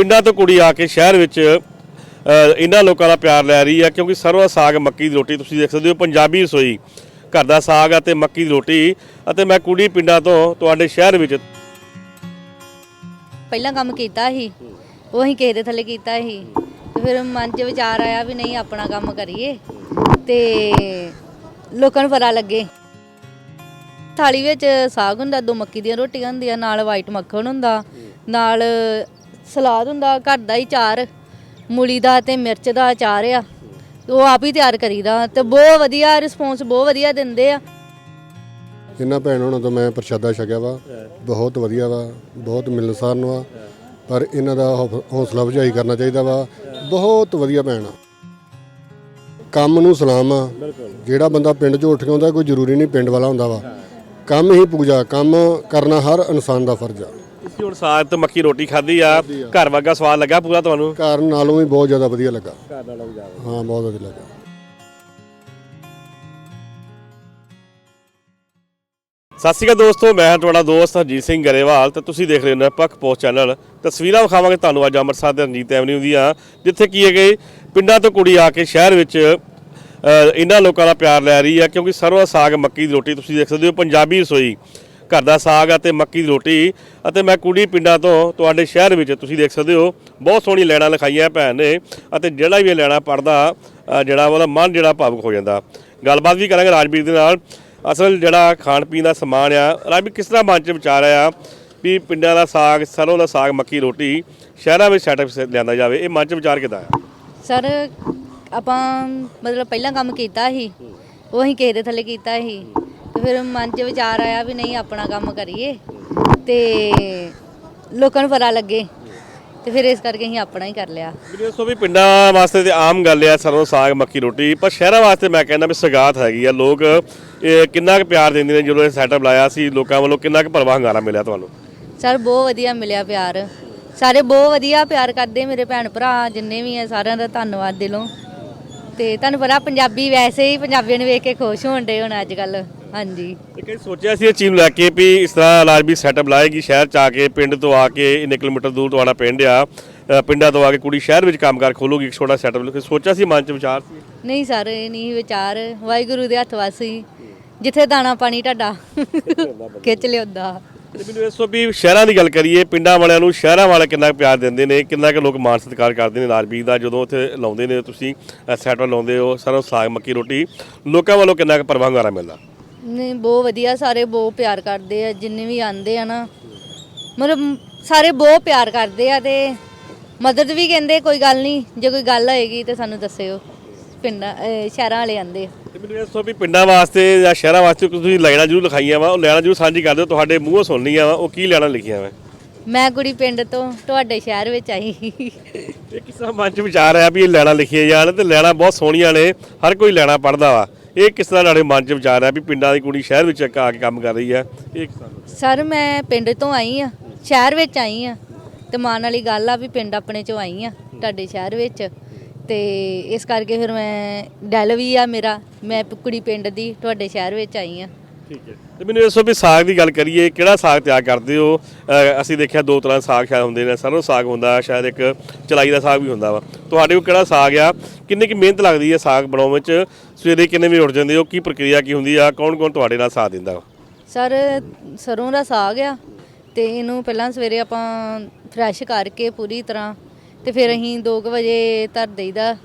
ਪਿੰਡਾਂ ਤੋਂ ਕੁੜੀ ਆ ਕੇ ਸ਼ਹਿਰ ਵਿੱਚ ਇਹਨਾਂ ਲੋਕਾਂ ਦਾ ਪਿਆਰ ਲੈ ਰਹੀ ਹੈ ਕਿਉਂਕਿ ਸਰੋਂ ਸਾਗ, ਮੱਕੀ ਦੀ ਰੋਟੀ ਤੁਸੀਂ ਦੇਖ ਸਕਦੇ ਹੋ, ਪੰਜਾਬੀ ਰਸੋਈ। ਘਰ ਦਾ ਸਾਗ ਅਤੇ ਮੱਕੀ ਦੀ ਰੋਟੀ। ਅਤੇ ਮੈਂ ਕੁੜੀ ਪਿੰਡਾਂ ਤੋਂ ਤੁਹਾਡੇ ਸ਼ਹਿਰ ਵਿੱਚ ਪਹਿਲਾਂ ਕੰਮ ਕੀਤਾ ਸੀ, ਉਹ ਅਸੀਂ ਕਿਸੇ ਦੇ ਥੱਲੇ ਕੀਤਾ ਸੀ। ਤੇ ਫਿਰ ਮਨ 'ਚ ਵਿਚਾਰ ਆਇਆ ਵੀ ਨਹੀਂ, ਆਪਣਾ ਕੰਮ ਕਰੀਏ। ਤੇ ਲੋਕਾਂ ਨੂੰ ਪਤਾ ਲੱਗੇ। ਥਾਲੀ ਵਿੱਚ ਸਾਗ ਹੁੰਦਾ, ਦੋ ਮੱਕੀ ਦੀਆਂ ਰੋਟੀਆਂ ਹੁੰਦੀਆਂ, ਨਾਲ ਵਾਈਟ ਮੱਖਣ ਹੁੰਦਾ, ਨਾਲ ਸਲਾਦ ਹੁੰਦਾ, ਘਰ ਦਾ ਹੀ ਚਾਰ, ਮੂਲੀ ਦਾ ਤੇ ਮਿਰਚ ਦਾ ਅਚਾਰ ਆ। ਉਹ ਆਪ ਹੀ ਤਿਆਰ ਕਰੀਦਾ ਤੇ ਬਹੁਤ ਵਧੀਆ ਰਿਸਪੌਂਸ ਬਹੁਤ ਵਧੀਆ ਦਿੰਦੇ ਆ। ਇਹਨਾਂ ਭੈਣ ਹੋਣਾ ਤੋਂ ਮੈਂ ਪ੍ਰਸ਼ਾਦਾ ਛਕਿਆ ਵਾ, ਬਹੁਤ ਵਧੀਆ ਵਾ, ਬਹੁਤ ਮਿਲਨਸਾਰ ਵਾ, ਪਰ ਇਹਨਾਂ ਦਾ ਹੌਫ- ਹੌਸਲਾ ਅਫਜ਼ਾਈ ਕਰਨਾ ਚਾਹੀਦਾ ਵਾ। ਬਹੁਤ ਵਧੀਆ ਭੈਣ ਆ। ਕੰਮ ਨੂੰ ਸਲਾਮ ਆ। ਜਿਹੜਾ ਬੰਦਾ ਪਿੰਡ 'ਚੋਂ ਉੱਠ ਕੇ ਆਉਂਦਾ, ਕੋਈ ਜ਼ਰੂਰੀ ਨਹੀਂ ਪਿੰਡ ਵਾਲਾ ਹੁੰਦਾ ਵਾ। ਕੰਮ ਹੀ ਪੂਜਾ, ਕੰਮ ਕਰਨਾ ਹਰ ਇਨਸਾਨ ਦਾ ਫਰਜ਼ ਆ। ਤੁਸੀਂ ਹੁਣ ਸਾਗ ਤੇ ਮੱਕੀ ਰੋਟੀ ਖਾਧੀ ਆ। ਘਰ ਵਰਗਾ ਸਵਾਦ ਲੱਗਾ ਪੂਰਾ ਤੁਹਾਨੂੰ? ਘਰ ਨਾਲੋਂ ਵੀ ਬਹੁਤ ਜ਼ਿਆਦਾ ਵਧੀਆ ਲੱਗਾ। ਹਾਂ ਬਹੁਤ ਵਧੀਆ ਲੱਗਾ। ਸਤਿ ਸ਼੍ਰੀ ਅਕਾਲ ਦੋਸਤੋ ਮੈਂ ਹਾਂ ਤੁਹਾਡਾ ਦੋਸਤ ਹਰਜੀਤ ਸਿੰਘ ਗਰੇਵਾਲ ਤੇ ਤੁਸੀਂ ਦੇਖ ਰਹੇ ਹੋ ਨਿਰਪੱਖ ਪੋਸਟ ਚੈਨਲ। ਤਸਵੀਰਾਂ ਵਿਖਾਵਾਂਗੇ ਤੁਹਾਨੂੰ ਅੱਜ ਅੰਮ੍ਰਿਤਸਰ ਦੇ ਰਣਜੀਤ ਐਵਨਿਊ ਦੀਆਂ ਜਿੱਥੇ ਕੀ ਹੈ ਕਿ ਪਿੰਡਾਂ ਤੋਂ ਕੁੜੀ ਆ ਕੇ ਸ਼ਹਿਰ ਵਿੱਚ ਇਹਨਾਂ ਲੋਕਾਂ ਦਾ ਪਿਆਰ ਲੈ ਰਹੀ ਹੈ ਕਿਉਂਕਿ ਸਰੋਂ ਦਾ ਸਾਗ ਮੱਕੀ ਦੀ ਰੋਟੀ ਤੁਸੀਂ ਦੇਖ ਸਕਦੇ ਹੋ ਪੰਜਾਬੀ ਰਸੋਈ। ਘਰ ਦਾ ਸਾਗ ਅਤੇ ਮੱਕੀ ਦੀ ਰੋਟੀ। ਅਤੇ ਮੈਂ ਕੁੜੀ ਪਿੰਡਾਂ ਤੋਂ ਤੁਹਾਡੇ ਸ਼ਹਿਰ ਵਿੱਚ ਤੁਸੀਂ ਦੇਖ ਸਕਦੇ ਹੋ, ਬਹੁਤ ਸੋਹਣੀ ਲੈਣਾ ਲਿਖਾਈਆਂ ਭੈਣ ਨੇ। ਅਤੇ ਜਿਹੜਾ ਵੀ ਇਹ ਲੈਣਾ ਪੜਦਾ ਜਿਹੜਾ ਉਹਦਾ ਮਨ ਜਿਹੜਾ ਭਾਵੁਕ ਹੋ ਜਾਂਦਾ। ਗੱਲਬਾਤ ਵੀ ਕਰਾਂਗੇ ਰਾਜਵੀਰ ਦੇ ਨਾਲ। ਅਸਲ ਜਿਹੜਾ ਖਾਣ ਪੀਣ ਦਾ ਸਮਾਨ ਆ, ਰਾਜਵੀਰ ਕਿਸ ਤਰ੍ਹਾਂ ਮਨ ਚ ਵਿਚਾਰ ਆ ਵੀ ਪਿੰਡਾਂ ਦਾ ਸਾਗ, ਸਰੋਂ ਦਾ ਸਾਗ, ਮੱਕੀ ਰੋਟੀ, ਸ਼ਹਿਰਾਂ ਵਿੱਚ ਸੈਟਅਪ ਲਿਆਂਦਾ ਜਾਵੇ? ਇਹ ਮਨ ਚ ਵਿਚਾਰ ਕਿੱਦਾਂ ਆ ਸਰ, ਆਪਾਂ ਮਤਲਬ ਪਹਿਲਾਂ ਕੰਮ ਕੀਤਾ ਸੀ। ਉਹ ਅਸੀਂ ਕਿਸੇ ਦੇ ਥੱਲੇ ਕੀਤਾ ਸੀ। ਤੇ ਫਿਰ ਮਨ 'ਚ ਵਿਚਾਰ ਆਇਆ ਵੀ ਨਹੀਂ ਆਪਣਾ ਕੰਮ ਕਰੀਏ ਤੇ ਲੋਕਾਂ ਨੂੰ ਪਤਾ ਲੱਗੇ ਤੇ ਫਿਰ ਇਸ ਕਰਕੇ ਅਸੀਂ ਆਪਣਾ ਹੀ ਕਰ ਲਿਆ। ਵੀਰੇ ਦੱਸੋ ਵੀ ਪਿੰਡਾਂ ਵਾਸਤੇ ਤੇ ਆਮ ਗੱਲ ਆ ਸਰੋਂ ਸਾਗ ਮੱਕੀ ਰੋਟੀ ਪਰ ਸ਼ਹਿਰਾਂ ਵਾਸਤੇ ਮੈਂ ਕਹਿੰਦਾ ਵੀ ਸਗਾਤ ਹੈਗੀ ਆ। ਲੋਕ ਇਹ ਕਿੰਨਾ ਕੁ ਪਿਆਰ ਦਿੰਦੇ ਨੇ ਜਦੋਂ ਇਹ ਸੈਟਅਪ ਲਾਇਆ ਸੀ ਲੋਕਾਂ ਵੱਲੋਂ ਕਿੰਨਾ ਕੁ ਭਰਵਾ ਹੰਗਾਰਾ ਮਿਲਿਆ ਤੁਹਾਨੂੰ? ਸਰ ਬਹੁਤ ਵਧੀਆ ਮਿਲਿਆ ਪਿਆਰ। ਸਾਰੇ ਬਹੁਤ ਵਧੀਆ ਪਿਆਰ ਕਰਦੇ ਮੇਰੇ ਭੈਣ ਭਰਾ ਜਿੰਨੇ ਵੀ ਆ ਸਾਰਿਆਂ ਦਾ ਧੰਨਵਾਦ ਦਿਲੋਂ। ਤੇ ਤੁਹਾਨੂੰ ਪਤਾ ਪੰਜਾਬੀ ਵੈਸੇ ਹੀ ਪੰਜਾਬੀਆਂ ਨੂੰ ਵੇਖ ਕੇ ਖੁਸ਼ ਹੋਣ ਡੇ ਹੁਣ ਅੱਜ ਕੱਲ ਹਾਂਜੀ। ਤੇ ਕਈ ਸੋਚਿਆ ਸੀ ਇਹ ਚੀਜ਼ ਨੂੰ ਲੈ ਕੇ ਵੀ ਇਸ ਤਰ੍ਹਾਂ ਇਲਾਜ ਵੀ ਸੈਟਅਪ ਲਾਏਗੀ ਸ਼ਹਿਰ ਚ ਆ ਕੇ ਪਿੰਡ ਤੋਂ ਆ ਕੇ ਇੰਨੇ ਕਿਲੋਮੀਟਰ ਦੂਰ ਤੁਹਾਡਾ ਪਿੰਡ ਆ ਅ, ਪਿੰਡਾਂ ਤੋਂ ਆ ਕੇ ਕੁੜੀ ਸ਼ਹਿਰ ਵਿੱਚ ਕੰਮਕਾਰ ਖੋਲੂਗੀ ਇੱਕ ਛੋਟਾ ਸੈਟਅਪ ਸੋਚਿਆ ਸੀ ਮਨ ਚ ਵਿਚਾਰ ਸੀ? ਨਹੀਂ ਸਰ ਇਹ ਨਹੀਂ ਵਿਚਾਰ। ਵਾਹਿਗੁਰੂ ਦੇ ਹੱਥ ਵਾਸੀ। ਜਿੱਥੇ ਦਾਣਾ ਪਾਣੀ ਢਾਡਾ ਖਿੱਚ ਲਿਆਉਂਦਾ ਤੇ ਮੈਨੂੰ ਇਹ ਦੱਸੋ ਵੀ ਸ਼ਹਿਰਾਂ ਦੀ ਗੱਲ ਕਰੀਏ ਪਿੰਡਾਂ ਵਾਲਿਆਂ ਨੂੰ ਸ਼ਹਿਰਾਂ ਵਾਲੇ ਕਿੰਨਾ ਕੁ ਪਿਆਰ ਦਿੰਦੇ ਨੇ ਕਿੰਨਾ ਕੁ ਲੋਕ ਮਾਣ ਸਤਿਕਾਰ ਕਰਦੇ ਨੇ ਰਾਜਵੀਰ ਦਾ ਜਦੋਂ ਉੱਥੇ ਲਾਉਂਦੇ ਨੇ ਤੁਸੀਂ ਸੈਟਅਪ ਲਾਉਂਦੇ ਹੋ ਸਰੋਂ ਸਾਗ ਮੱਕੀ ਰੋਟੀ ਲੋਕਾਂ ਵੱਲੋਂ ਕਿੰਨਾ ਕੁ ਭਰਵਾ ਹੰਗਾਰਾ ਮਿਲਦਾ? ਨਹੀਂ ਬਹੁਤ ਵਧੀਆ ਸਾਰੇ ਬਹੁਤ ਪਿਆਰ ਕਰਦੇ ਆ ਜਿੰਨੇ ਵੀ ਆਂਦੇ ਆ ਨਾ। ਮਤਲਬ ਸਾਰੇ ਬਹੁਤ ਪਿਆਰ ਕਰਦੇ ਆ ਤੇ ਮਦਦ ਵੀ ਕਹਿੰਦੇ ਕੋਈ ਗੱਲ ਨਹੀਂ ਜੇ ਕੋਈ ਗੱਲ ਹੋਏਗੀ ਤੇ ਸਾਨੂੰ ਦੱਸਿਓ। ਪਿੰਡਾਂ ਅਹ ਸ਼ਹਿਰਾਂ ਵਾਲੇ ਆਂਦੇ ਆ। ਤੇ ਮੈਨੂੰ ਇਹ ਦੱਸੋ ਵੀ ਪਿੰਡਾਂ ਵਾਸਤੇ ਜਾਂ ਸ਼ਹਿਰਾਂ ਵਾਸਤੇ ਤੁਸੀਂ ਲੈਣਾ ਜ਼ਰੂਰ ਲਿਖਾਈਆਂ ਵਾ ਉਹ ਲੈਣਾ ਜ਼ਰੂਰ ਸਾਂਝੀ ਕਰ ਦਿਓ ਤੁਹਾਡੇ ਮੂੰਹੋਂ ਸੁਣਨੀਆਂ ਵਾ ਉਹ ਕੀ ਲੈਣਾ ਲਿਖੀਆਂ ਵਾ? ਮੈਂ ਕੁੜੀ ਪਿੰਡ ਤੋਂ ਤੁਹਾਡੇ ਸ਼ਹਿਰ ਵਿੱਚ ਆਈ। ਇਹ ਕਿਸ ਮਨ ਚ ਵਿਚਾਰ ਆਇਆ ਵੀ ਇਹ ਲੈਣਾ ਲਿਖੀਆਂ ਜਾਣ ਤੇ ਲੈਣਾ ਬਹੁਤ ਸੋਹਣੀਆਂ ਨੇ ਹਰ ਕੋਈ ਲੈਣਾ ਪੜਦਾ ਵਾ। ਇਹ ਕਿਸ ਤਰ੍ਹਾਂ ਤੁਹਾਡੇ ਮਨ ਚ ਵਿਚਾਰ ਆਇਆ ਵੀ ਪਿੰਡਾਂ ਦੀ ਕੁੜੀ ਸ਼ਹਿਰ ਵਿੱਚ ਆ ਕੇ ਕੰਮ ਕਰ ਰਹੀ ਹੈ? ਇਹ ਕਿਸ ਤਰ੍ਹਾਂ ਸਰ ਮੈਂ ਪਿੰਡ ਤੋਂ ਆਈ ਆ ਸ਼ਹਿਰ ਵਿੱਚ ਆਈ ਆ ਤੇ ਮਾਣ ਵਾਲੀ ਗੱਲ ਆ ਵੀ ਪਿੰਡ ਆਪਣੇ ਚੋਂ ਆਈ ਆ ਤੁਹਾਡੇ ਸ਼ਹਿਰ ਵਿੱਚ। ਤੇ ਇਸ ਕਰਕੇ ਫਿਰ ਮੈਂ ਡੈਲ ਵੀ ਆ ਮੇਰਾ ਮੈਂ ਕੁੜੀ ਪਿੰਡ ਦੀ ਤੁਹਾਡੇ ਸ਼ਹਿਰ ਵਿੱਚ ਆਈ ਆ ਠੀਕ ਹੈ। ਤੇ ਮੈਨੂੰ ਦੱਸੋ ਵੀ ਸਾਗ ਦੀ ਗੱਲ ਕਰੀਏ, ਕਿਹੜਾ ਸਾਗ ਤਿਆਰ ਕਰਦੇ ਹੋ? ਅਹ ਅਸੀਂ ਦੇਖਿਆ ਦੋ ਤਰ੍ਹਾਂ ਦੇ ਸਾਗ ਸ਼ਾਇਦ ਹੁੰਦੇ ਨੇ ਸਰੋਂ ਸਾਗ ਹੁੰਦਾ, ਸ਼ਾਇਦ ਇੱਕ ਚਲਾਈ ਦਾ ਸਾਗ ਵੀ ਹੁੰਦਾ ਵਾ। ਤੁਹਾਡੇ ਕੋਲ ਕਿਹੜਾ ਸਾਗ ਆ? ਕਿੰਨੀ ਕੀ ਮਿਹਨਤ ਲੱਗਦੀ ਹੈ ਸਾਗ ਬਣਾਉਣ ਵਿੱਚ? ਸਵੇਰੇ ਕਿੰਨੇ ਵਜੇ ਉੱਠ ਜਾਂਦੇ ਹੋ? ਕੀ ਪ੍ਰਕਿਰਿਆ, ਕੀ ਹੁੰਦੀ ਆ? ਕੌਣ ਕੌਣ ਤੁਹਾਡੇ ਨਾਲ ਸਾਥ ਦਿੰਦਾ ਵਾ? ਸਰ, ਸਰੋਂ ਦਾ ਸਾਗ ਆ ਤੇ ਇਹਨੂੰ ਪਹਿਲਾਂ ਸਵੇਰੇ ਆਪਾਂ ਫਰੈਸ਼ ਕਰਕੇ ਪੂਰੀ ਤਰ੍ਹਾਂ ਤੇ ਫਿਰ ਅਸੀਂ 2 ਵਜੇ ਧਰ ਦੇਈਦਾ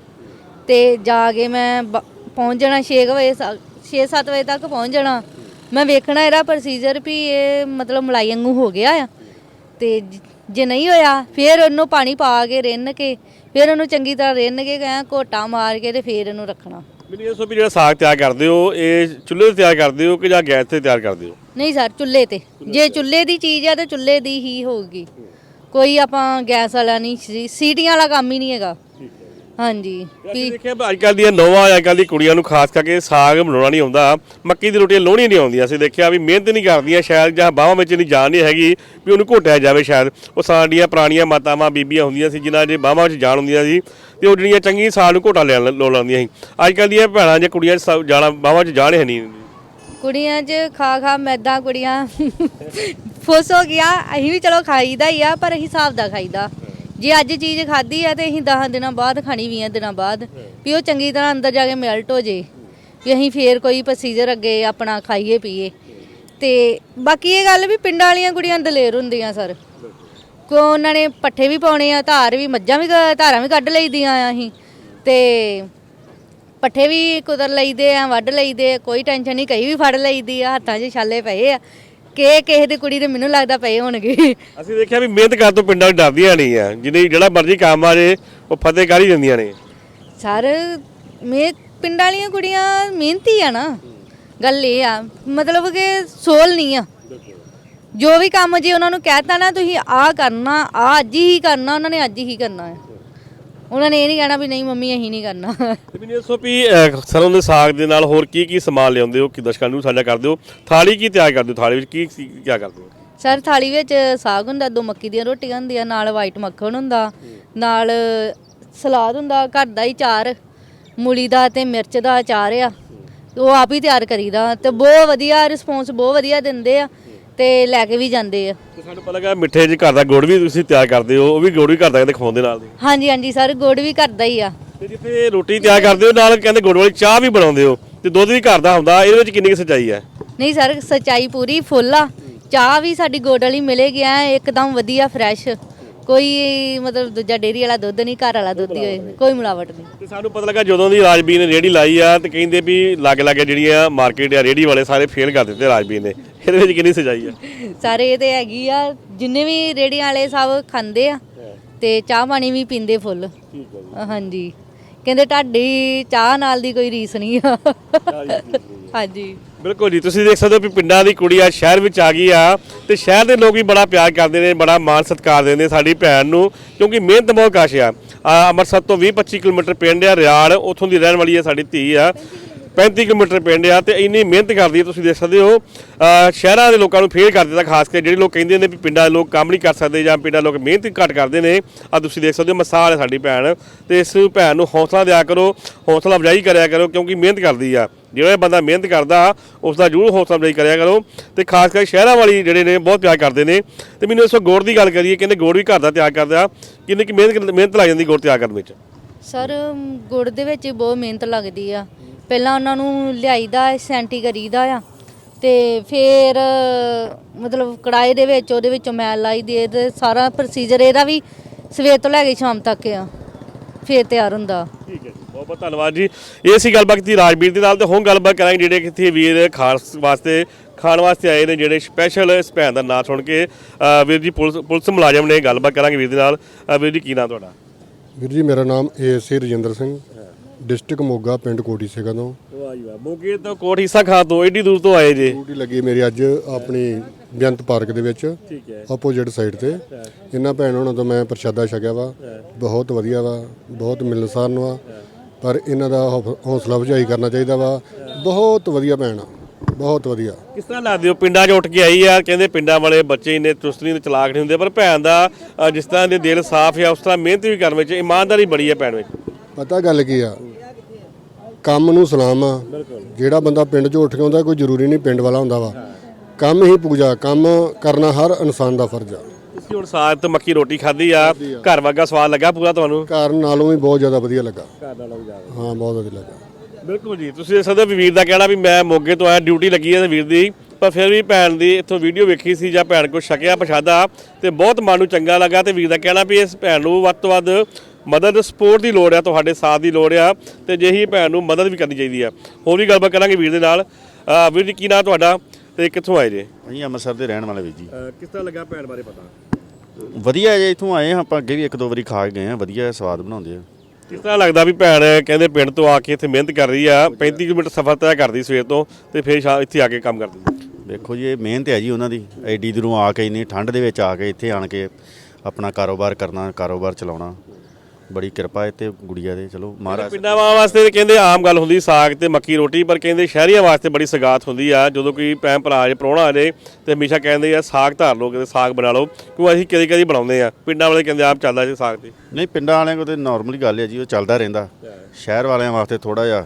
ਤੇ ਜਾ ਕੇ ਮੈਂ ਬ- ਪਹੁੰਚ ਜਾਣਾ 6 ਵਜੇ 6-7 ਵਜੇ ਤੱਕ ਪਹੁੰਚ ਜਾਣਾ। ਮੈਂ ਵੇਖਣਾ ਇਹਦਾ ਪ੍ਰੋਸੀਜਰ ਵੀ ਇਹ ਮਤਲਬ ਮਲਾਈ ਵਾਂਗੂ ਹੋ ਗਿਆ ਆ। ਤੇ ਜ- ਜੇ ਨਹੀਂ ਹੋਇਆ ਫਿਰ ਉਹਨੂੰ ਪਾਣੀ ਪਾ ਕੇ ਰਿੰਨ ਕੇ ਫਿਰ ਉਹਨੂੰ ਚੰਗੀ ਤਰ੍ਹਾਂ ਰਿੰਨ ਕੇ ਗਾਂ ਘੋਟਾ ਮਾਰ ਕੇ ਤੇ ਫਿਰ ਇਹਨੂੰ ਰੱਖਣਾ। ਮੈਨੂੰ ਇਹ ਦੱਸੋ ਵੀ ਜਿਹੜਾ ਸਾਗ ਤਿਆਰ ਕਰਦੇ ਹੋ ਇਹ ਚੁੱਲ੍ਹੇ ਤੇ ਤਿਆਰ ਕਰਦੇ ਹੋ ਕਿ ਜਾਂ ਗੈਸ ਤੇ ਤਿਆਰ ਕਰਦੇ ਹੋ? ਨਹੀਂ ਸਰ ਚੁੱਲ੍ਹੇ ਤੇ। ਜੇ ਚੁੱਲ੍ਹੇ ਦੀ ਚੀਜ਼ ਆ ਤਾਂ ਚੁੱਲ੍ਹੇ ਦੀ ਹੀ ਹੋਊਗੀ। ਕੋਈ ਆਪਾਂ ਗੈਸ ਵਾਲਾ ਨਹੀਂ ਸੀ- ਸੀਟੀਆਂ ਵਾਲਾ ਕੰਮ ਹੀ ਨਹੀਂ ਹੈਗਾ। ਹਾਂਜੀ। ਅਸੀਂ ਦੇਖਿਆ ਅੱਜ ਕੱਲ੍ਹ ਦੀਆਂ ਨੌਵਾਂ ਅੱਜ ਕੱਲ੍ਹ ਦੀ ਕੁੜੀਆਂ ਨੂੰ ਖਾਸ ਕਰਕੇ ਸਾਗ ਬਣਾਉਣਾ ਨਹੀਂ ਆਉਂਦਾ। ਮੱਕੀ ਦੀ ਰੋਟੀ ਲਾਉਣੀ ਨਹੀਂ ਆਉਂਦੀਆਂ। ਅਸੀਂ ਦੇਖਿਆ ਵੀ ਮਿਹਨਤ ਨਹੀਂ ਕਰਦੀਆਂ ਸ਼ਾਇਦ ਜਾਂ ਬਾਹਾਂ ਵਿੱਚ ਨਹੀਂ ਜਾਣ ਨਹੀਂ ਹੈਗੀ ਵੀ ਉਹਨੂੰ ਘੋਟਿਆ ਜਾਵੇ ਸ਼ਾਇਦ। ਉਹ ਸਾਡੀਆਂ ਪੁਰਾਣੀਆਂ ਮਾਤਾਵਾਂ ਬੀਬੀਆਂ ਹੁੰਦੀਆਂ ਸੀ ਜਿਨ੍ਹਾਂ ਦੇ ਬਾਹਾਂ ਵਿੱਚ ਜਾਣ ਹੁੰਦੀਆਂ ਸੀ ਤੇ ਉਹ ਜਿਹੜੀਆਂ ਚੰਗੀ ਸਾਗ ਨੂੰ ਘੋਟਾ ਲੈਣ ਲੋ ਲਾਉਂਦੀਆਂ ਸੀ। ਅੱਜ ਕੱਲ੍ਹ ਦੀਆਂ ਭੈਣਾਂ ਜੇ ਕੁੜੀਆਂ ਜਾਣਾ ਬਾਹਾਂ 'ਚ ਜਾਣ ਹੀ ਨਹੀਂ। ਕੁੜੀਆਂ 'ਚ ਖਾ ਖਾ ਮੈਦਾ ਕੁੜੀਆਂ। ਫੁੱਸ ਹੋ ਗਿਆ ਅਸੀਂ ਵੀ ਚਲੋ ਖਾਈਦਾ ਹੀ ਆ ਪਰ ਅਸੀਂ ਹਿਸਾਬ ਦਾ ਖਾਈਦਾ। ਜੇ ਅੱਜ ਚੀਜ਼ ਖਾਧੀ ਆ ਤੇ ਅਸੀਂ 10 ਦਿਨਾਂ ਬਾਅਦ ਖਾਣੀ 20 ਦਿਨਾਂ ਬਾਅਦ ਵੀ ਉਹ ਚੰਗੀ ਤਰ੍ਹਾਂ ਅੰਦਰ ਜਾ ਕੇ ਮੈਲਟ ਹੋ ਜੇ ਵੀ ਅਸੀਂ ਫੇਰ ਕੋਈ ਪ੍ਰੋਸੀਜਰ ਅੱਗੇ ਆਪਣਾ ਖਾਈਏ ਪੀਏ। ਤੇ ਬਾਕੀ ਇਹ ਗੱਲ ਵੀ ਪਿੰਡਾਂ ਵਾਲੀਆਂ ਕੁੜੀਆਂ ਦਲੇਰ ਹੁੰਦੀਆਂ ਸਰ। ਕੋ ਉਹਨਾਂ ਨੇ ਪੱਠੇ ਵੀ ਪਾਉਣੇ ਆ ਧਾਰ ਵੀ ਮੱਝਾਂ ਵੀ ਧਾਰਾਂ ਵੀ ਕੱਢ ਲਈਦੀਆਂ ਆ ਅਸੀਂ। ਤੇ ਪੱਠੇ ਵੀ ਕੁਦਰ ਲਈਦੇ ਆ ਵੱਢ ਲਈਦੇ ਆ, ਕੋਈ ਟੈਨਸ਼ਨ ਨਹੀਂ ਕਈ ਵੀ ਫੜ ਲਈਦੀ ਆ ਹੱਥਾਂ 'ਚ ਛਾਲੇ ਪਏ ਆ। ਕਿ ਕਿਸੇ ਦੀ ਕੁੜੀ ਦੇ ਮੈਨੂੰ ਲੱਗਦਾ ਪਏ ਹੋਣਗੇ। ਅਸੀਂ ਦੇਖਿਆ ਵੀ ਮਿਹਨਤ ਕਰਨ ਤੋਂ ਪਿੰਡਾਂ ਵਿੱਚ ਡਰਦੀਆਂ ਨਹੀਂ ਆ। ਜਿਹਨੇ ਜਿਹੜਾ ਮਰਜ਼ੀ ਕੰਮ ਆ ਜੇ ਉਹ ਫਤਿਹ ਕਰ ਹੀ ਦਿੰਦੀਆਂ ਨੇ। ਸਰ ਮੇ ਪਿੰਡਾਂ ਵਾਲੀਆਂ ਕੁੜੀਆਂ ਮਿਹਨਤੀ ਆ ਨਾ। ਗੱਲ ਇਹ ਆ ਮਤਲਬ ਕਿ ਸੋਲ ਨਹੀਂ ਆ। ਜੋ ਵੀ ਕੰਮ ਜੇ ਉਹਨਾਂ ਨੂੰ ਕਹਿਤਾ ਨਾ ਤੁਸੀਂ ਆਹ ਕਰਨਾ ਆ ਅੱਜ ਹੀ ਕਰਨਾ ਉਹਨਾਂ ਨੇ ਅੱਜ ਹੀ ਕਰਨਾ ਹੈ ਉਹਨਾਂ ਨੇ ਇਹ ਨਹੀਂ ਕਹਿਣਾ ਵੀ ਨਹੀਂ ਮੰਮੀ ਅਸੀਂ ਨਹੀਂ ਕਰਨਾ। ਤੇ ਮੈਨੂੰ ਦੱਸੋ ਵੀ ਅਹ, ਸਰੋਂ ਦੇ ਸਾਗ ਦੇ ਨਾਲ ਹੋਰ ਕੀ ਕੀ ਸਮਾਨ ਲਿਆਉਂਦੇ ਹੋ? ਕਿ ਦਰਸ਼ਕਾਂ ਨੂੰ ਸਾਂਝਾ ਕਰਦੇ ਹੋ? ਥਾਲੀ ਕੀ ਤਿਆਰ ਕਰਦੇ ਹੋ ਥਾਲੀ ਵਿੱਚ? ਕੀ ਕੀ ਕੀ ਕਰਦੇ ਹੋ? ਸਰ ਥਾਲੀ ਵਿੱਚ ਸਾਗ ਹੁੰਦਾ ਦੋ ਮੱਕੀ ਦੀਆਂ ਰੋਟੀਆਂ ਹੁੰਦੀਆਂ ਨਾਲ ਵਾਈਟ ਮੱਖਣ ਹੁੰਦਾ ਨਾਲ ਸਲਾਦ ਹੁੰਦਾ ਘਰ ਦਾ ਹੀ ਚਾਰ ਮੂਲੀ ਦਾ ਤੇ ਮਿਰਚ ਦਾ ਅਚਾਰ ਆ। ਉਹ ਆਪ ਹੀ ਤਿਆਰ ਕਰੀਦਾ ਤੇ ਬਹੁਤ ਵਧੀਆ ਰਿਸਪੌਂਸ ਬਹੁਤ ਵਧੀਆ ਦਿੰਦੇ ਆ। ਤੇ ਲੈ ਕੇ ਵੀ ਜਾਂਦੇ ਆ। ਤੇ ਸਾਨੂੰ ਪਤਾ ਲੱਗਾ ਮਿੱਠੇ ਜੀ ਘਰ ਦਾ ਗੁੜ ਵੀ ਤੁਸੀਂ ਤਿਆਰ ਕਰਦੇ ਹੋ ਉਹ ਵੀ ਗੁੜ ਵੀ ਘਰ ਦਾ ਕਹਿੰਦੇ ਖਵਾਉਂਦੇ ਨਾਲ ਦੇ। ਹਾਂਜੀ ਹਾਂਜੀ ਸਰ ਗੁੜ ਵੀ ਘਰ ਦਾ ਹੀ ਆ। ਤੇ ਜਿੱਥੇ ਰੋਟੀ ਤਿਆਰ ਕਰਦੇ ਹੋ ਨਾਲ ਕਹਿੰਦੇ ਗੁੜ ਵਾਲੀ ਚਾਹ ਵੀ ਬਣਾਉਂਦੇ ਹੋ ਤੇ ਦੁੱਧ ਵੀ ਘਰ ਦਾ ਹੁੰਦਾ ਇਹਦੇ ਵਿੱਚ ਕਿੰਨੀ ਕੁ ਸੱਚਾਈ ਹੈ? ਨਹੀਂ ਸਰ ਸਚਾਈ ਪੂਰੀ ਫੁੱਲ ਆ। ਚਾਹ ਵੀ ਸਾਡੀ ਗੁੜ ਵਾਲੀ ਮਿਲੇਗੀ ਐ ਇੱਕਦਮ ਵਧੀਆ ਫਰੈਸ਼। ਕੋਈ ਮਤਲਬ ਦੂਜਾ ਡੇਰੀ ਵਾਲਾ ਦੁੱਧ ਨਹੀਂ ਘਰ ਵਾਲਾ ਦੁੱਧ ਹੀ ਹੋਏ ਕੋਈ ਮਿਲਾਵਟ ਨਹੀਂ। ਤੇ ਸਾਨੂੰ ਪਤਾ ਲੱਗਾ ਜਦੋਂ ਦੀ ਰਾਜਬੀਰ ਨੇ ਰੇੜੀ ਲਾਈ ਆ ਤੇ ਕਹਿੰਦੇ ਵੀ ਲੱਗ ਲੱਗੇ ਜਿਹੜੀਆਂ ਮਾਰਕੀਟ ਆ ਰੇੜੀ ਵਾਲੇ ਸਾਰੇ ਫੇਲ ਕਰ ਦਿੱਤੇ ਰਾਜਬੀਰ ਨੇ। ਇਹਦੇ ਵਿੱਚ ਕਿੰਨੀ ਸੱਚਾਈ ਆ? ਸਾਰੇ ਇਹ ਤੇ ਹੈਗੀ ਆ ਜਿੰਨੇ ਵੀ ਰੇੜੀਆਂ ਵਾਲੇ ਸਭ ਖਾਂਦੇ ਆ ਤੇ ਚਾਹ ਪਾਣੀ ਵੀ ਪੀਂਦੇ ਫੁੱਲ। ਹਾਂਜੀ। ਕਹਿੰਦੇ ਤੁਹਾਡੀ ਚਾਹ ਨਾਲ ਦੀ ਕੋਈ ਰੀਸ ਨਹੀਂ ਆ। ਹਾਂਜੀ। ਬਿਲਕੁਲ ਜੀ ਤੁਸੀਂ ਦੇਖ ਸਕਦੇ ਹੋ ਵੀ ਪਿੰਡਾਂ ਦੀ ਕੁੜੀ ਆ ਸ਼ਹਿਰ ਵਿੱਚ ਆ ਗਈ ਆ ਤੇ ਸ਼ਹਿਰ ਦੇ ਲੋਕ ਵੀ ਬੜਾ ਪਿਆਰ ਕਰਦੇ ਨੇ ਬੜਾ ਮਾਣ ਸਤਿਕਾਰ ਦਿੰਦੇ ਨੇ ਸਾਡੀ ਭੈਣ ਨੂੰ ਕਿਉਂਕਿ ਮਿਹਨਤ ਬਹੁਤ ਕਾਸ਼ ਆ। ਆ, ਅੰਮ੍ਰਿਤਸਰ ਤੋਂ 20-25 ਕਿਲੋਮੀਟਰ ਪਿੰਡ ਆ ਰਿਆੜ ਉੱਥੋਂ ਦੀ ਰਹਿਣ ਵਾਲੀ ਆ ਸਾਡੀ ਧੀ ਆ। 35 ਕਿਲੋਮੀਟਰ ਪਿੰਡ ਆ ਤੇ ਇੰਨੀ ਮਿਹਨਤ ਕਰਦੀ ਹੈ ਤੁਸੀਂ ਦੇਖ ਸਕਦੇ ਹੋ। ਸ਼ਹਿਰਾਂ ਦੇ ਲੋਕਾਂ ਨੂੰ ਫੇਲ ਕਰ ਦਿੱਤਾ ਖਾਸ ਕਰਕੇ ਜਿਹੜੇ ਲੋਕ ਕਹਿੰਦੇ ਨੇ ਵੀ ਪਿੰਡਾਂ ਦੇ ਲੋਕ ਕੰਮ ਨਹੀਂ ਕਰ ਸਕਦੇ ਜਾਂ ਪਿੰਡਾਂ ਦੇ ਲੋਕ ਮਿਹਨਤ ਘੱਟ ਕਰਦੇ ਨੇ। ਆ ਤੁਸੀਂ ਦੇਖ ਸਕਦੇ ਹੋ ਮਸਾਲ ਹੈ ਸਾਡੀ ਭੈਣ ਤੇ ਇਸ ਭੈਣ ਨੂੰ ਹੌਸਲਾ ਦਿਆ ਕਰੋ ਹੌਸਲਾ ਅਫਜ਼ਾਈ ਕਰਿਆ ਕਰੋ ਕਿਉਂਕਿ ਮਿਹਨਤ ਕਰਦੀ ਆ। ਜਿਹੜਾ ਬੰਦਾ ਮਿਹਨਤ ਕਰਦਾ ਉਸ ਦਾ ਜ਼ਰੂਰ ਹੌਸਲਾ ਅਫਜ਼ਾਈ ਕਰਿਆ ਕਰੋ ਤੇ ਖਾਸ ਕਰਕੇ ਸ਼ਹਿਰਾਂ ਵਾਲੀ ਜਿਹੜੇ ਨੇ ਬਹੁਤ ਪਿਆਰ ਕਰਦੇ ਨੇ। ਤੇ ਮੈਨੂੰ ਇਸ ਗੋੜ ਦੀ ਗੱਲ ਕਰੀਏ ਕਹਿੰਦੇ ਗੋੜ ਵੀ ਘਰ ਦਾ ਤਿਆਰ ਕਰਦਾ ਕਿੰਨੀ ਕਿ ਮਿਹਨਤ ਮਿਹਨਤ ਲੱਗ ਜਾਂਦੀ ਗੋੜ ਤਿਆਰ ਕਰਨ ਵਿੱਚ? ਸਰ ਗੁੜ ਦੇ ਵਿੱਚ ਬਹੁਤ ਮਿਹਨਤ ਲੱਗਦੀ ਆ। ਪਹਿਲਾਂ ਉਹਨਾਂ ਨੂੰ ਲਿਆਈਦਾ ਸੈਂਟੀ ਕਰੀਦਾ ਆ। ਤੇ ਫਿਰ ਮਤਲਬ ਕੜਾਏ ਦੇ ਵਿੱਚ ਉਹਦੇ ਵਿੱਚੋਂ ਮੈਲ ਲਾਈ ਦੇ ਤੇ ਸਾਰਾ ਪ੍ਰੋਸੀਜਰ ਇਹਦਾ ਵੀ ਸਵੇਰ ਤੋਂ ਲੈ ਕੇ ਸ਼ਾਮ ਤੱਕ ਆ। ਫਿਰ ਤਿਆਰ ਹੁੰਦਾ। ਠੀਕ ਹੈ। ਜੀ ਬਹੁਤ ਬਹੁਤ ਧੰਨਵਾਦ ਜੀ। ਇਹ ਸੀ ਗੱਲਬਾਤ ਕੀਤੀ ਰਾਜਵੀਰ ਦੇ ਨਾਲ ਤੇ ਹੁਣ ਗੱਲਬਾਤ ਕਰਾਂਗੇ ਜਿਹੜੇ ਕਿੱਥੇ ਵੀਰ ਖਾਣ ਵਾਸਤੇ ਖਾਣ ਵਾਸਤੇ ਆਏ ਨੇ ਜਿਹੜੇ ਸਪੈਸ਼ਲ ਇਸ ਭੈਣ ਦਾ ਨਾਂ ਸੁਣ ਕੇ। ਵੀਰ ਜੀ ਪੁਲਿਸ ਪੁਲਿਸ ਮੁਲਾਜ਼ਮ ਨੇ ਗੱਲਬਾਤ ਕਰਾਂਗੇ ਵੀਰ ਦੇ ਨਾਲ। ਵੀਰ ਜੀ ਕੀ ਨਾਂ ਤੁਹਾਡਾ? ਵੀਰ ਜੀ ਮੇਰਾ ਨਾਮ ਏਐਸਏ ਰਜਿੰਦਰ ਸਿੰਘ। ਡਿਸਟ੍ਰਿਕਟ ਮੋਗਾ ਪਿੰਡ ਕੋਟੀ ਸੇਗਾ ਤੋਂ। ਵਾਹ ਜੀ ਵਾਹ। ਮੋਗੇ ਤੋਂ ਕੋਟ ਹਿੱਸਾ ਖਾਂ ਤੋਂ ਏਡੀ ਦੂਰ ਤੋਂ ਆਏ ਜੇ। ਡਿਊਟੀ ਲੱਗੀ ਮੇਰੀ ਅੱਜ ਆਪਣੀ ਬੇਅੰਤ ਪਾਰਕ ਦੇ ਵਿੱਚ ਠੀਕ ਹੈ। ਆਪੋਜ਼ਿਟ ਸਾਈਡ ਤੇ। ਇਹਨਾਂ ਭੈਣ ਹੋਣਾ ਤੋਂ ਮੈਂ ਪ੍ਰਸ਼ਾਦਾ ਛਕਿਆ ਵਾ। ਬਹੁਤ ਵਧੀਆ ਵਾ। ਬਹੁਤ ਮਿਲਨਸਾਰ ਵਾ। ਪਰ ਇਹਨਾਂ ਦਾ ਹੌਫ- ਹੌਸਲਾ ਅਫਜ਼ਾਈ ਕਰਨਾ ਚਾਹੀਦਾ ਵਾ। ਬਹੁਤ ਵਧੀਆ ਭੈਣ ਆ। ਬਹੁਤ ਵਧੀਆ। ਕਿਸ ਤਰ੍ਹਾਂ ਲੱਗਦੇ ਹੋ? ਪਿੰਡਾਂ 'ਚ ਉੱਠ ਕੇ ਆਈ ਆ ਕਹਿੰਦੇ ਪਿੰਡਾਂ ਵਾਲੇ ਬੱਚੇ ਇੰਨੇ ਚੁਸਤ ਨਹੀਂ ਤੇ ਚਲਾਕ ਨਹੀਂ ਹੁੰਦੇ ਪਰ ਭੈਣ ਦਾ ਅ, ਜਿਸ ਤਰ੍ਹਾਂ ਦੇ ਦਿਲ ਸਾਫ਼ ਆ ਉਸ ਤਰ੍ਹਾਂ ਮਿਹਨਤ ਵੀ ਕਰਨ ਵਿੱਚ ਇਮਾਨਦਾਰੀ ਬੜੀ ਹੈ ਭੈਣ ਵਿੱਚ। ਪਤਾ ਗੱਲ ਕੀ ਆ? ਕੰਮ ਨੂੰ ਸਲਾਮ ਆ। ਜਿਹੜਾ ਬੰਦਾ ਪਿੰਡ 'ਚੋਂ ਉੱਠ ਕੇ ਆਉਂਦਾ ਕੋਈ ਜ਼ਰੂਰੀ ਨਹੀਂ ਪਿੰਡ ਵਾਲਾ ਹੁੰਦਾ ਵਾ। ਕੰਮ ਹੀ ਪੂਜਾ ਕੰਮ ਕਰਨਾ ਹਰ ਇਨਸਾਨ ਦਾ ਫਰਜ਼ ਆ। ਤੁਸੀਂ ਹੁਣ ਸਾਗ ਤੇ ਮੱਕੀ ਰੋਟੀ ਖਾਧੀ ਆ। ਘਰ ਵਰਗਾ ਸਵਾਦ ਲੱਗਾ ਪੂਰਾ ਤੁਹਾਨੂੰ? ਘਰ ਨਾਲੋਂ ਵੀ ਬਹੁਤ ਜ਼ਿਆਦਾ ਵਧੀਆ ਲੱਗਾ। ਘਰ ਨਾਲੋਂ ਜ਼ਿਆਦਾ। ਹਾਂ ਬਹੁਤ ਵਧੀਆ ਲੱਗਾ। ਬਿਲਕੁਲ ਜੀ ਤੁਸੀਂ ਵੀ ਵੀਰ ਦਾ ਕਹਿਣਾ ਵੀ ਮੈਂ ਮੋਗੇ ਤੋਂ ਆਇਆ ਡਿਊਟੀ ਲੱਗੀ ਹੈ ਵੀਰ ਦੀ। ਪਰ ਫਿਰ ਵੀ ਭੈਣ ਦੀ ਇੱਥੋਂ ਵੀਡੀਓ ਵੇਖੀ ਸੀ ਜਾਂ ਭੈਣ ਕੋਲ ਛਕਿਆ ਪ੍ਰਸ਼ਾਦਾ ਤੇ ਬਹੁਤ ਮਨ ਨੂੰ ਚੰਗਾ ਲੱਗਾ ਤੇ ਵੀਰ ਦਾ ਕਹਿਣਾ ਵੀ ਇਸ ਭੈਣ ਨੂੰ ਵੱਧ ਤੋਂ ਵੱਧ ਮਦਦ ਸਪੋਰਟ ਦੀ ਲੋੜ ਆ ਤੁਹਾਡੇ ਸਾਥ ਦੀ ਲੋੜ ਆ ਤੇ ਜੇ ਹੀ ਭੈਣ ਨੂੰ ਮਦਦ ਵੀ ਕਰਨੀ ਚਾਹੀਦੀ ਆ। ਹੋਰ ਵੀ ਗੱਲਬਾਤ ਕਰਾਂਗੇ ਵੀਰ ਦੇ ਨਾਲ। ਵੀਰ ਜੀ ਕੀ ਨਾਂ ਤੁਹਾਡਾ? ਤੇ ਕਿੱਥੋਂ ਆਏ ਜੇ? ਅਸੀਂ ਅੰਮ੍ਰਿਤਸਰ ਦੇ ਰਹਿਣ ਵਾਲੇ ਵੀਰ ਜੀ। ਕਿਸ ਤਰ੍ਹਾਂ ਲੱਗਾ ਭੈਣ ਬਾਰੇ ਪਤਾ? ਵਧੀਆ ਜੇ ਇੱਥੋਂ ਆਏ ਹਾਂ ਆਪਾਂ ਅੱਗੇ ਵੀ ਇੱਕ ਦੋ ਵਾਰੀ ਖਾ ਕੇ ਗਏ ਆ ਵਧੀਆ ਸਵਾਦ ਬਣਾਉਂਦੇ ਆ। ਕਿਸ ਤਰ੍ਹਾਂ ਲੱਗਦਾ ਵੀ ਭੈਣ ਕਹਿੰਦੇ ਪਿੰਡ ਤੋਂ ਆ ਕੇ ਇੱਥੇ ਮਿਹਨਤ ਕਰ ਰਹੀ ਆ 35 ਕਿਲੋਮੀਟਰ ਸਫ਼ਰ ਤੈਅ ਕਰਦੀ ਸਵੇਰ ਤੋਂ ਤੇ ਫਿਰ ਸ਼ਾ- ਇੱਥੇ ਆ ਕੇ ਕੰਮ ਕਰਦੀ। ਵੇਖੋ ਜੀ ਇਹ ਮਿਹਨਤ ਹੈ ਜੀ ਉਹਨਾਂ ਦੀ। ਐਡੀ ਦੂਰੋਂ ਆ ਕੇ ਇੰਨੀ ਠੰਡ ਦੇ ਵਿੱਚ ਆ ਕੇ ਇੱਥੇ ਆਣ ਕੇ ਆਪਣਾ ਕਾਰੋਬਾਰ ਕਰਨਾ ਕਾਰੋਬਾਰ ਚਲਾਉਣਾ। ਬੜੀ ਕਿਰਪਾ ਹੈ ਤੇ ਗੁੜੀਆ ਦੇ ਚਲੋ ਮਹਾਰਾਜ ਪਿੰਡਾਂ ਵਾਸਤੇ ਤਾਂ ਕਹਿੰਦੇ ਆਮ ਗੱਲ ਹੁੰਦੀ ਸਾਗ ਤੇ ਮੱਕੀ ਰੋਟੀ ਪਰ ਕਹਿੰਦੇ ਸ਼ਹਿਰੀਆਂ ਵਾਸਤੇ ਬੜੀ ਸਗਾਤ ਹੁੰਦੀ ਆ ਜਦੋਂ ਕੋਈ ਭੈਣ ਭਰਾ ਜੇ ਪ੍ਰਾਹੁਣਾ ਆ ਜੇ ਤੇ ਹਮੇਸ਼ਾ ਕਹਿੰਦੇ ਆ ਸਾਗ ਧਾਰ ਲਓ ਕਿਤੇ ਸਾਗ ਬਣਾ ਲਓ ਕਿਉਂ ਅਸੀਂ ਕਦੇ ਕਦੇ ਬਣਾਉਂਦੇ ਆ ਪਿੰਡਾਂ ਵਾਲੇ ਕਹਿੰਦੇ ਆਪ ਚੱਲਦਾ ਜੀ ਸਾਗ ਤੇ। ਨਹੀਂ ਪਿੰਡਾਂ ਵਾਲਿਆਂ ਕੋਲ ਤੇ ਨਾਰਮਲੀ ਗੱਲ ਹੈ ਜੀ ਉਹ ਚੱਲਦਾ ਰਹਿੰਦਾ। ਸ਼ਹਿਰ ਵਾਲਿਆਂ ਵਾਸਤੇ ਥੋੜਾ ਜਿਹਾ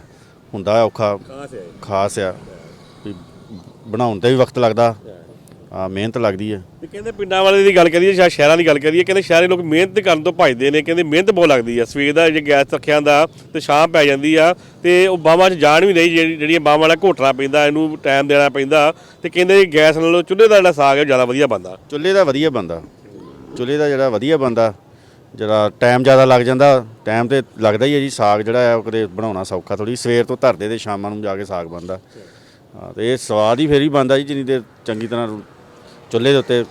ਹੁੰਦਾ ਔਖਾ ਖਾਸ ਆ ਵੀ ਬਣਾਉਣ ਤੇ ਵੀ ਵਕਤ ਲੱਗਦਾ। ਆ ਮਿਹਨਤ ਲੱਗਦੀ ਹੈ ਤੇ ਕਹਿੰਦੇ ਪਿੰਡਾਂ ਵਾਲੇ ਦੀ ਗੱਲ ਕਰੀਏ ਜਾਂ ਸ਼ਹਿਰਾਂ ਦੀ ਗੱਲ ਕਰੀਏ ਕਹਿੰਦੇ ਸ਼ਹਿਰੀ ਲੋਕ ਮਿਹਨਤ ਕਰਨ ਤੋਂ ਭੱਜਦੇ ਨੇ ਕਹਿੰਦੇ ਮਿਹਨਤ ਬਹੁਤ ਲੱਗਦੀ ਆ। ਸਵੇਰ ਦਾ ਜੇ ਗੈਸ ਰੱਖਿਆਂ ਦਾ ਤੇ ਸ਼ਾਮ ਪੈ ਜਾਂਦੀ ਆ ਤੇ ਉਹ ਬਾਹਾਂ 'ਚ ਜਾਣ ਵੀ ਨਹੀਂ ਜਿਹੜੀ- ਜਿਹੜੀਆਂ ਬਾਹਾਂ ਵਾਲਾ ਘੋਟਣਾ ਪੈਂਦਾ ਇਹਨੂੰ ਟਾਈਮ ਦੇਣਾ ਪੈਂਦਾ ਤੇ ਕਹਿੰਦੇ ਗੈਸ ਨਾਲੋਂ ਚੁੱਲ੍ਹੇ ਦਾ ਜਿਹੜਾ ਸਾਗ ਹੈ ਉਹ ਜ਼ਿਆਦਾ ਵਧੀਆ ਬਣਦਾ। ਚੁੱਲ੍ਹੇ ਦਾ ਵਧੀਆ ਬੰਦਾ ਚੁੱਲ੍ਹੇ ਦਾ ਜਿਹੜਾ ਵਧੀਆ ਬੰਦਾ ਜਿਹੜਾ ਟਾਈਮ ਜ਼ਿਆਦਾ ਲੱਗ ਜਾਂਦਾ ਟਾਈਮ ਤੇ ਲੱਗਦਾ ਹੀ ਹੈ ਜੀ ਸਾਗ ਜਿਹੜਾ ਹੈ ਉਹ ਕਦੇ ਬਣਾਉਣਾ ਸੌਖਾ ਥੋੜੀ ਸਵੇਰ ਤੋਂ ਧਰਦੇ ਤੇ ਸ਼ਾਮਾਂ ਨੂੰ ਜਾ ਕੇ ਸਾਗ ਬਣਦਾ। ਹਾਂ ਤੇ ਇਹ ਸਵਾਦ ਹੀ ਫੇਰ ਹੀ ਬਣਦਾ ਜੀ ਜਿੰਨੀ ਦੇਰ ਚੰਗੀ ਤਰ੍ਹਾਂ ਚੁੱਲ੍ਹੇ ਦੇ ਉੱਤੇ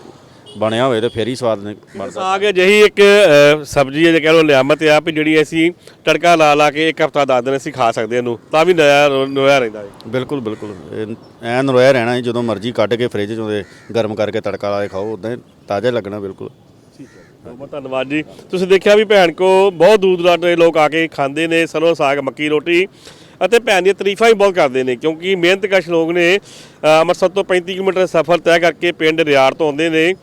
ਬਣਿਆ ਹੋਵੇ ਤੇ ਫੇਰ ਹੀ ਸਵਾਦ ਨੇ ਬਣਦਾ। ਸਾਗ ਅਜਿਹੀ ਇੱਕ ਅ, ਸਬਜ਼ੀ ਹੈ ਜੇ ਕਹਿ ਲਓ ਨਿਆਮਤ ਆ ਵੀ ਜਿਹੜੀ ਅਸੀਂ ਤੜਕਾ ਲਾ ਲਾ ਕੇ ਇੱਕ ਹਫਤਾ ਦਸ ਦਿਨ ਅਸੀਂ ਖਾ ਸਕਦੇ ਹਾਂ ਇਹਨੂੰ ਤਾਂ ਵੀ ਨਇਆ ਨੋਇਆ ਰਹਿੰਦਾ ਹੈ ਬਿਲਕੁਲ ਬਿਲਕੁਲ। ਇਹ ਐਨ ਰੋਇਆ ਰਹਿਣਾ ਜੀ ਜਦੋਂ ਮਰਜ਼ੀ ਕੱਢ ਕੇ ਫ੍ਰਿਜ ਚੋਂ ਦੇ ਗਰਮ ਕਰਕੇ ਤੜਕਾ ਲਾ ਕੇ ਖਾਓ ਉਦਾਂ ਤਾਜ਼ਾ ਲੱਗਣਾ ਬਿਲਕੁਲ। ਬਹੁਤ ਬਹੁਤ ਧੰਨਵਾਦ ਜੀ। ਤੁਸੀਂ ਦੇਖਿਆ ਵੀ ਭੈਣ ਕੋ ਬਹੁਤ ਦੂਰ ਦਰਾਡੇ ਦੇ ਲੋਕ ਆ ਕੇ ਖਾਂਦੇ ਨੇ ਸਰੋਂ ਸਾਗ ਮੱਕੀ ਰੋਟੀ। ਅਤੇ ਭੈਣ ਦੀਆਂ ਤਾਰੀਫਾਂ ਵੀ ਬਹੁਤ ਕਰਦੇ ਨੇ, ਕਿਉਂਕਿ ਮਿਹਨਤਕਸ਼ ਲੋਕ ਨੇ ਅੰਮ੍ਰਿਤਸਰ ਤੋਂ 35 ਕਿਲੋਮੀਟਰ ਸਫ਼ਰ ਤੈਅ ਕਰਕੇ ਪਿੰਡ ਰਿਆੜ ਤੋਂ ਆਉਂਦੇ ਨੇ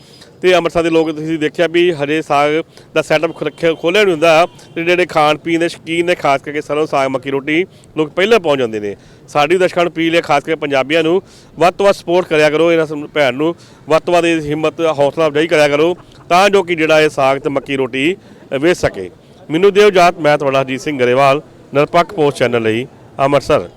ਤੇ ਅੰਮ੍ਰਿਤਸਰ ਦੇ ਲੋਕ ਤੁਸੀਂ ਦੇਖਿਆ ਵੀ ਹਰੇ ਸਾਗ ਦਾ ਸੈਟਅਪ ਰੱਖਿਆ ਖੋਲ੍ਹਿਆ ਨਹੀਂ ਹੁੰਦਾ, ਤੇ ਜਿਹੜੇ ਖਾਣ ਪੀਣ ਦੇ ਸ਼ੌਕੀਨ ਨੇ, ਖਾਸ ਕਰਕੇ ਸਰੋਂ, ਸਾਗ, ਮੱਕੀ, ਰੋਟੀ, ਲੋਕ ਪਹਿਲਾਂ ਪਹੁੰਚ ਜਾਂਦੇ ਨੇ। ਸਾਡੀ ਦਰਸ਼ਕਾਂ ਨੂੰ ਪੀ ਲਿਆ ਖਾਸ ਕਰਕੇ ਪੰਜਾਬੀਆਂ ਨੂੰ, ਵੱਧ ਤੋਂ ਵੱਧ ਸਪੋਰਟ ਕਰਿਆ ਕਰੋ ਇਹਨਾਂ ਭੈਣ ਨੂੰ, ਵੱਧ ਤੋਂ ਵੱਧ ਇਹ ਹਿੰਮਤ, ਹੌਸਲਾ ਅਫਜ਼ਾਈ ਕਰਿਆ ਕਰੋ, ਤਾਂ ਜੋ ਕਿ ਜਿਹੜਾ ਇਹ ਸਾਗ ਤੇ ਮੱਕੀ, ਰੋਟੀ ਵੇਚ ਸਕੇ। ਮੈਨੂੰ ਦਿਓ ਜਾਤ ਮੈਂ ਤੁਹਾਡਾ ਹਰਜੀਤ ਸਿੰਘ ਗਰੇਵਾਲ, ਨਿਰਪੱਖ ਪੋਸਟ ਚੈਨਲ ਲਈ। ਅੰਮ੍ਰਿਤਸਰ